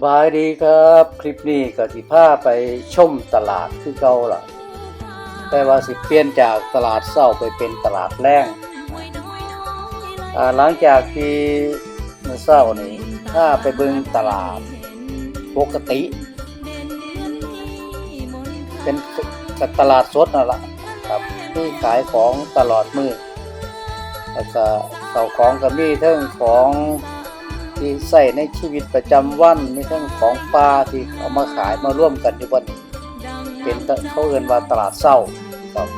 สบายดีครับ คลิปนี้ก็สิพาไปชมตลาดคือเก่าล่ะ แต่ว่าสิเปลี่ยนจากตลาดเช้าไปเป็นตลาดแรงหลังจากที่เมื่อเช้านี้ถ้าไปเบิ่งตลาดปกติ เป็นตลาดสดนั่นล่ะครับที่ขายของตลอดมือแล้วก็เจ้าของก็มีเทั้งของ ที่ใส่ในชีวิตประจำวันมีทั้งของปลาที่เอามาขายมาร่วมกันอยู่บนนี้เป็นเขาเอินว่าตลาดเช้าครับ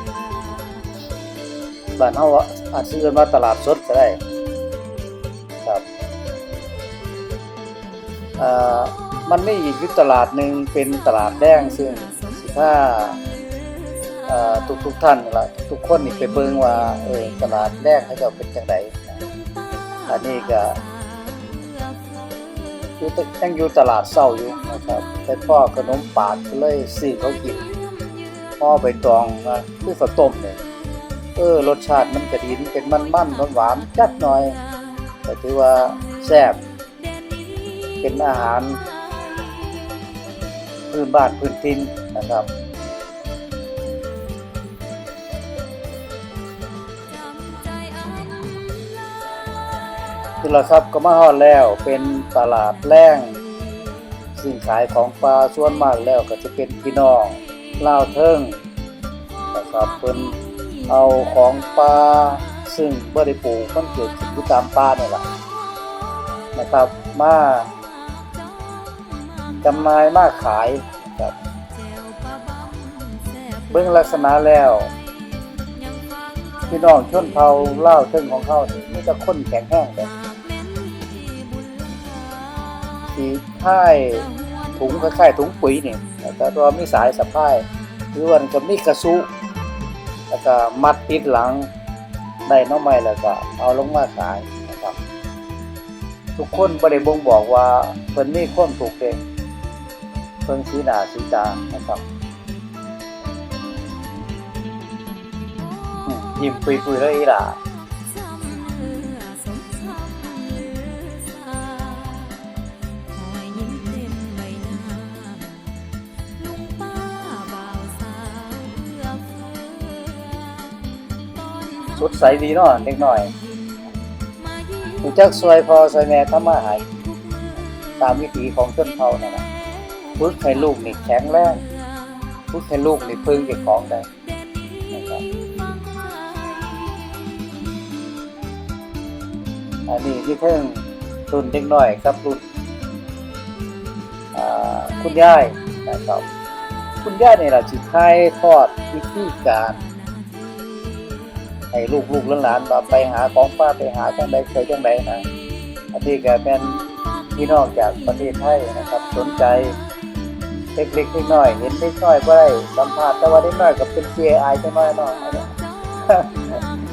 บ้านเฮาว่าอาจสิเอินว่าตลาดสดก็ได้ครับมันไมีอีกยู่ตลาดหนึ่งเป็นตลาดแดงซึ่งสิถ้าอ่าทุกท่านนี่ล่ะทุกคนนี่ไปเบิ่งว่าเออตลาดแดงเขาจ้าเป็นจังไดอันนี้ก็ อยู่ยังอยู่ตลาดเศร้าอยู่นะครับแต่พ่อขนมปาดเลยซื้อเขากินพ่อใบตองนะคือฝาต้มเนี่ยเออรสชาติมันก็ดีมันเป็นมันๆหวานๆจัดหน่อยก็ถือว่าแซ่บเป็นอาหารพื้นบ้านพื้นถิ่นนะครับ คือละครับก็มาฮอดแล้วเป็นตลาดแรงสิ่งขายของปลาส่วนมากแล้วก็จะเป็นพี่น้องเลาเทิงนะครับเพิ่นเอาของปลาซึ่งบ่ได้ปลูกมันเกิดขึ้นอยู่ตามป่านี่ล่ะนะครับมาจำหน่ายมาขายนะครับเบิ่งลักษณะแล้วพี่น้องชนเผ่าลาเทิงของเขานี่มีแต่คนแข็งแรงเด้ สีท้ายถุงคล้ายๆถุงปุ๋ยนี่แล้วก็ตัวมีสายสะพายหรือว่าก็มีกระสุแล้วก็มัดติดหลังได้น้องไม้แล้วก็เอาลงมาขายนะครับ ทุกคนบ่ได้บ่งบอกว่าเพิ่นมีความถูกเด้เพิ่นสีหนาสีตานะครับยิ้มปุยๆเลยอีหล่ะ สดใสดีเนาะเด็กหน่อยรู้จักซวยพอซวยแม่ทำมาหากินตามวิถีของชนเผ่านั่นน่ะฝึกให้ลูกนี่แข็งแรงฝึกให้ลูกนี่พึ่งเจ้าของได้นะครับอันนี้ที่เพิ่งรุ่นเด็กน้อยกับรุ่นอ่าคุณยายนะครับคุณยายนี่ล่ะสิถ่ายทอดวิธีการ ให้ลูกลูกหลานๆว่าไปหาของป้าไปหาจังใดเคยจังใดนะอันนี้ก็เป็นพี่น้องจากประเทศไทยนะครับ สนใจเล็กๆน้อยเห็นเล็กน้อยก็ได้สัมภาษณ์แต่ว่าเล็กน้อยก็เป็น CI จังน้อยเนาะอันนี้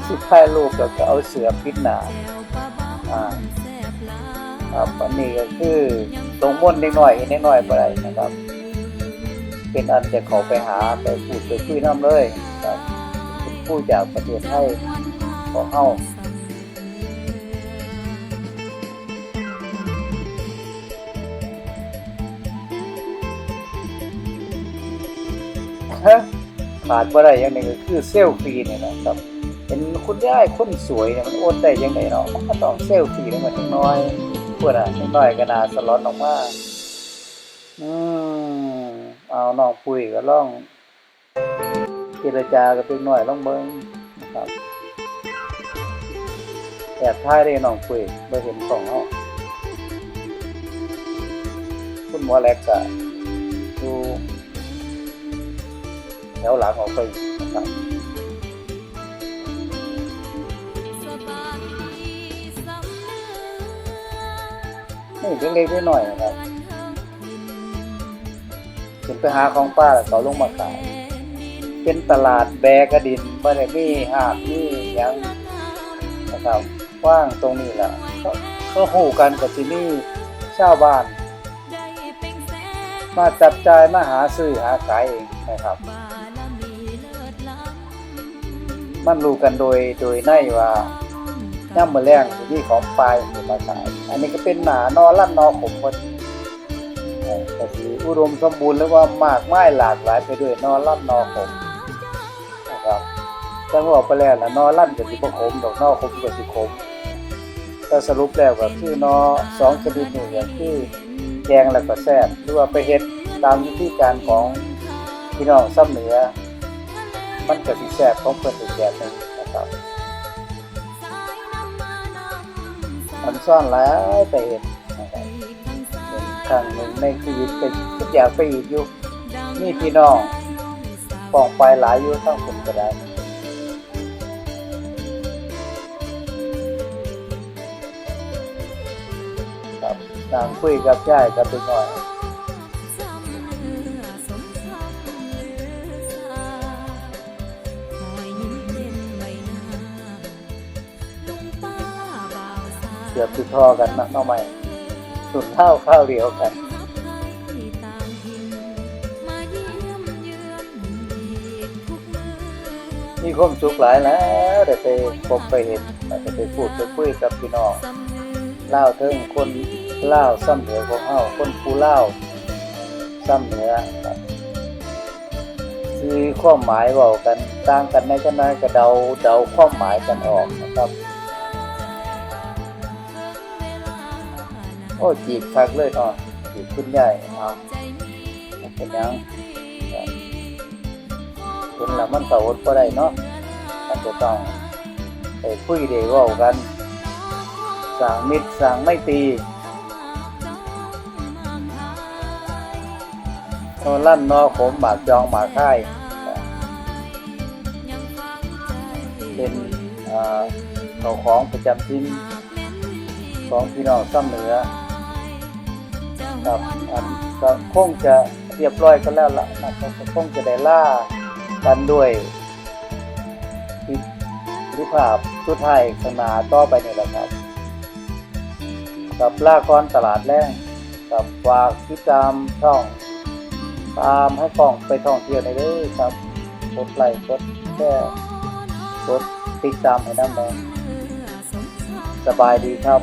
สุดท้ายลูกก็เอาเสือปิดหนาอ่าครับอันนี้ก็คือตรงม่นเล็กน้อยเห็นเล็กน้อยบ่ได้นะครับ เป็นอันจะเขาไปหาไปพูดไปคุยน้ำเลยครับ ผู้จากประเทศไทยของเฮาฮะขาดบ่ได้อย่างหนึงก็คือเซลฟี่นี่ยนะครับเป็นคุณยายคนสวยเนี่ยมันโอดได้ยังไงเนาะมันก็ต้องเซลฟี่แล้วมันน้อยเพวกน่ะจักหน้อยก็น่าสลอนออกมาอืมเอาน้องปุ้ยก็ลอง เจรจากับเล็กน้อยลองเบิ่งนะครับแอบถ่ายได้น้องคุยบ่เห็นของเฮาคุณหมอแลกก็ดูแถวหลังออกไปนะครับนี่เล็กๆน้อยๆนะครับถึงไปหาของป้าแล้วเขาลงมาขาย เป็นตลาดแบกระดินบ่ได้มีหาดมีหยังนะครับว้างตรงนี้แหละเขาเขาฮู้กันก็สิมีชาวบ้าน มาจับจ่ายมาหาซื้อหาขายเองนะครับ มันรู้กันโดยโดยในว่าย่ำมื้อแรงสิมีของปลายสิมาขาย อันนี้ก็เป็นหนานอลั่นนอขมพอดีก็สิอุดมสมบูรณ์หรือว่ามากไมายหลากหลายไปด้วยนอลั่นนอขม ครับจังว่าไปแล้วนะนอลั่นก็สิบ่ขมดอกนอขมก็สิขมแต่สรุปแล้วก็คือนอสองชนิดนี้ก็คือแกงแล้วก็แซ่บหรือว่าไปเฮ็ดตามวิธีการของพี่น้องซ้ำเหนือ มันก็สิแซ่บของเพิ่นอีกแบบหนึงนะครับมันซ่อนหลายไปเฮ็ดครับเป็นครั้งหนึ่งในชีวิตเป็นทุกอย่างไปอีกอยู่นี่พี่น้อง ปองไปหลายอยู่ทั้งคนก็ได้ครับนางคุยกับยายกับไปหน่อยเกือบติดทอกันนะน้องใหม่สุดเท่าข้าวเดียวกัน มีความสุขหลายแล้วได้ไปพบไปเห็นได้ไปพูดไปคุยกับพี่น้องเล่าเทิงคนเล่าซ้ำเหนือของเฮาคนผู้เล่าซ้ำเหนือคือความหมายเว้ากันต่างกันในกันน้อยก็เดาเดาความหมายกันออกนะครับโอ้จีบคักเลยเนาะจีบคุณใหญ่เอาเป็นยัง คุณละมันสอดก็ได้เนาะมันจะต้องไปคุยเดี๋ยวกันสั่งมิตรสั่งไม่ตรีโนลั่นนอขมหมากจองหมากค่ายเป็นเอ่อขาของประจำทิ้นของพี่น้องซ้ำเหนือครับอันก็คงจะเรียบร้อยกันแล้วล่ะคงจะได้ล่า กันด้วยอิทธิภาพสุดท้ายขนาต่อไปนี่แหละครับ กับลากรตลาดแรงกับฝากติดตามช่อง ตามให้กล้องไปท่องเที่ยวในเด้อครับกดไลค์กดแชร์กดติดตามให้น้ำแดงสบายดีครับ